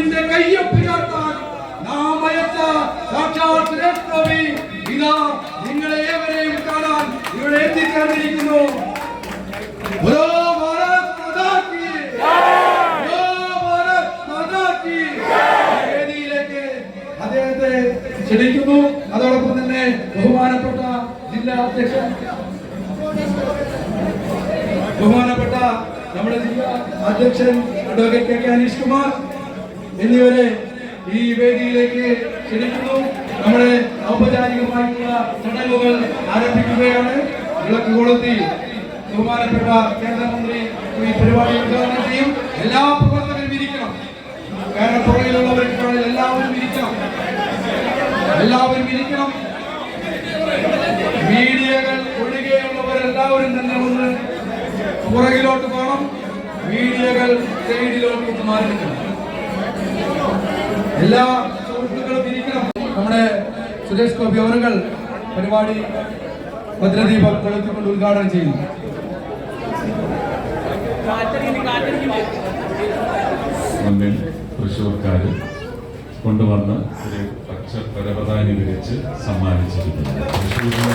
ക്രിസ്തുവിന്റെ കയ്യൊപ്പുയർത്താൻ നാം അയച്ച സാക്ഷാൽ ശ്രേഷ്ഠവി നിങ്ങളെ ഏവരെയും കാണാൻ ഇവിടെ എത്തിച്ചേർന്നിരിക്കുന്നു. ഓരോ അദ്ദേഹത്തെ ക്ഷണിക്കുന്നു. അതോടൊപ്പം തന്നെ ബഹുമാനപ്പെട്ട ജില്ലാ അധ്യക്ഷൻ. ബഹുമാനപ്പെട്ട നമ്മുടെ ജില്ലാ അധ്യക്ഷൻ advocate K K Aneesh Kumar. എന്നിവരെ ഈ വേദിയിലേക്ക് ക്ഷണിക്കുന്നു. നമ്മുടെ ഔപചാരികമായിട്ടുള്ള ചടങ്ങുകൾ ആരംഭിക്കുകയാണ്. വിളക്ക് കൊളുത്തി ബഹുമാനപ്പെട്ട കേന്ദ്രമന്ത്രി ഈ പരിപാടി ഉദ്ഘാടനം ചെയ്യും. എല്ലാ പ്രവർത്തകരും ഇരിക്കണം. കാരണം പുറകിലുള്ളവർക്ക് എല്ലാവരും ഇരിക്കണം. എല്ലാവരും ഇരിക്കണം. മീഡിയകൾ ഒഴികെയുള്ളവരെല്ലാവരും തന്നെ ഒന്ന് പുറകിലോട്ട് പോകണം. മീഡിയകൾ സൈഡിലോട്ട് മാറി എല്ലാ സുഹൃത്തുക്കളും ഇരിക്കണം. നമ്മുടെ സുരേഷ് ഗോപി അവരുകൾ പരിപാടി ഭദ്രദീപം കൊളുത്തിക്കൊണ്ട് ഉദ്ഘാടനം മുന്നിൽ തൃശ്ശൂർക്കാർ കൊണ്ടുവന്ന് ഒരു പച്ച പരപതാനി വിരിച്ച് സമ്മാനിച്ചിരിക്കുന്നു